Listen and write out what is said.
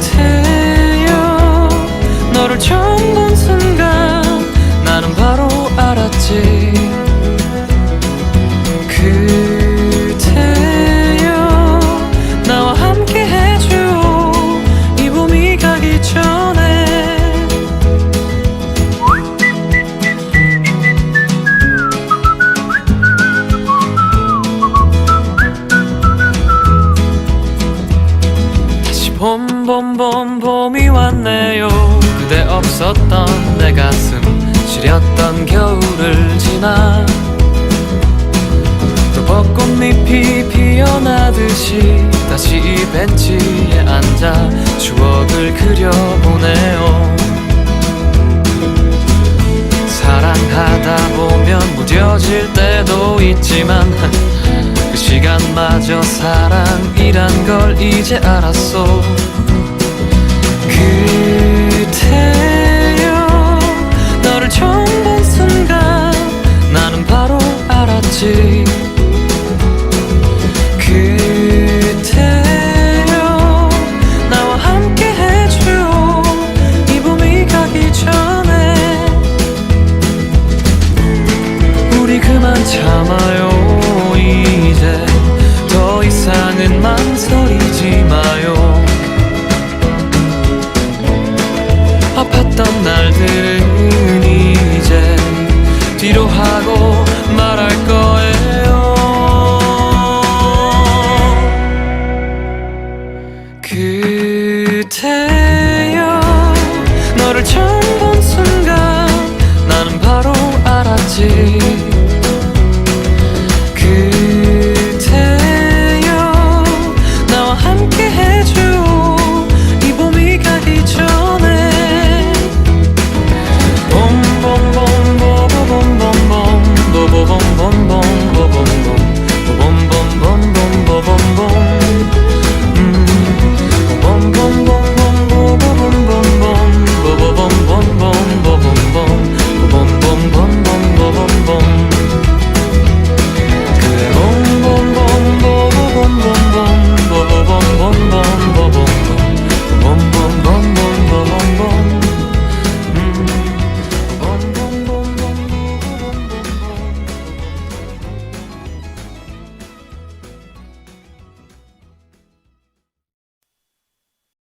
그 봄봄봄 봄이 왔네요. 그대 없었던 내 가슴 시렸던 겨울을 지나. 또 벚꽃잎이 피어나듯이 다시 이 벤치에 앉아 추억을 그려보네요 시간마저 사랑이란 걸 이제 알았어 그대여 너를 처음 본 순간 나는 바로 알았지. 그대여 나와 함께 해줘 이 봄이 가기 전에 우리 그만 참아요 하고 말할 거예요. 그대여 너를 처음 본 순간 나는 바로 알았지